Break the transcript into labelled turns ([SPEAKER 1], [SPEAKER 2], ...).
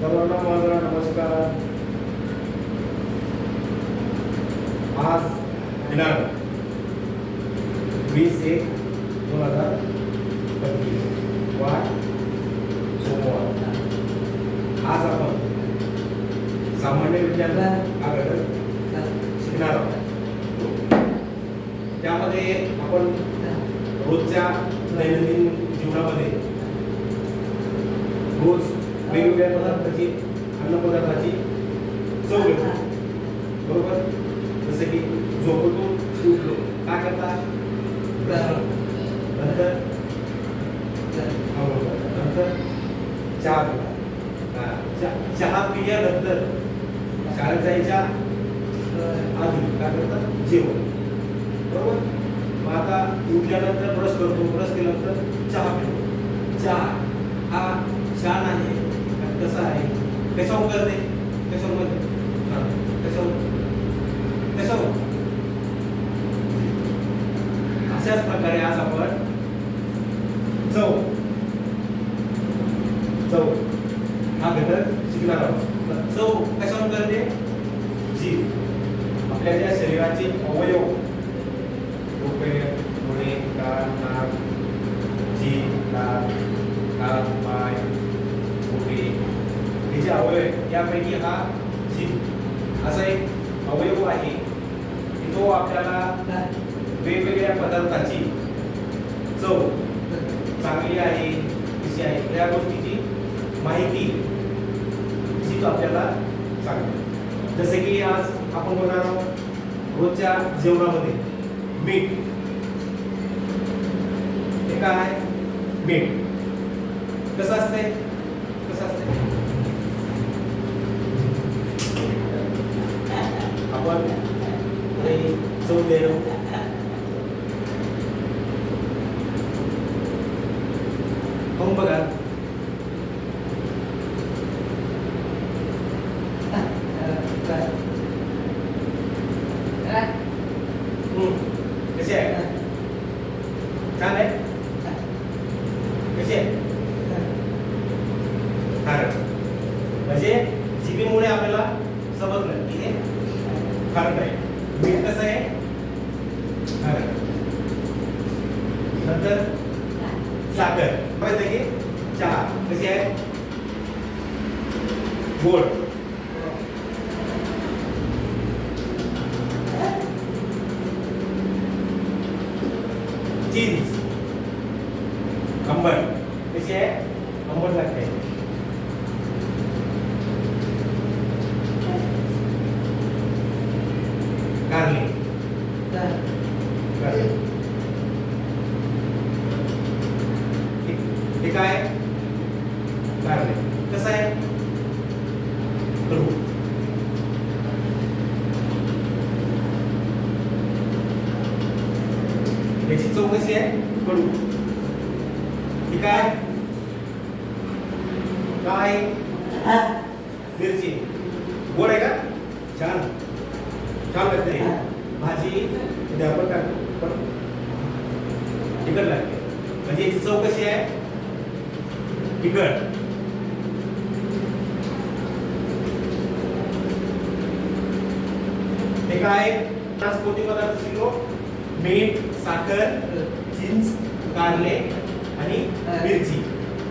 [SPEAKER 1] सर्वांना माझा नमस्कार. आज दिनांक वीस एक दोन हजार पंचवीस. वार सोमवार. आज आपण सामान्य विज्ञान हा शिकणार आहोत. त्यामध्ये आपण रोजच्या दैनंदिन जीवनामध्ये रोज वेगवेगळ्या पदार्थाची अन्नपदार्थाची चव घेतो. बरोबर? जसं की झोपतो उठलो. काय करता? नंतर? नंतर? चहा पिता. चहा पिल्यानंतर शाळेत जायच्या आधी काय करतात जेवण. बरोबर? मग आता उठल्यानंतर ब्रश करतो. ब्रश केल्यानंतर चहा पितो. चहा. हा छान आहे कसं आहे कशावर करते. कशावर करते. छान. अशाच प्रकारे आज आपण चव चव हा घटक शिकणार आहोत. चव कशावर करते? जीव. आपल्या ज्या शरीराचे अवयव हे जे अवयव यापैकी हा जीभ असा एक अवयव आहे की तो आपल्याला वेगवेगळ्या पदार्थाची चव चांगली आहे कशी आहे या गोष्टीची माहिती जी आपल्याला सांगतो. जसे की आज आपण बघणार आहोत रोजच्या जेवणामध्ये मीठ. हे काय आहे? मीठ. कसं असते లేదు పంపగా Thank you. नंतर साखर माहिती आहे की चहा कशी आहे गोड चीज आंबट कशी आहे आंबट लागते कारली कारली हे- हे काय आहे? कारले कसं आहे? याची चव कशी आहे? कडू ही काय? काय? मिरची. गोड आहे का? छान. छान लागते. भाजी आपण टाकतो तिखट लागते. म्हणजे याची चव कशी आहे? तिखट हे काय पाच कोटी पदार्थ शिकलो मीठ साखर चिंच कारले आणि मिरची.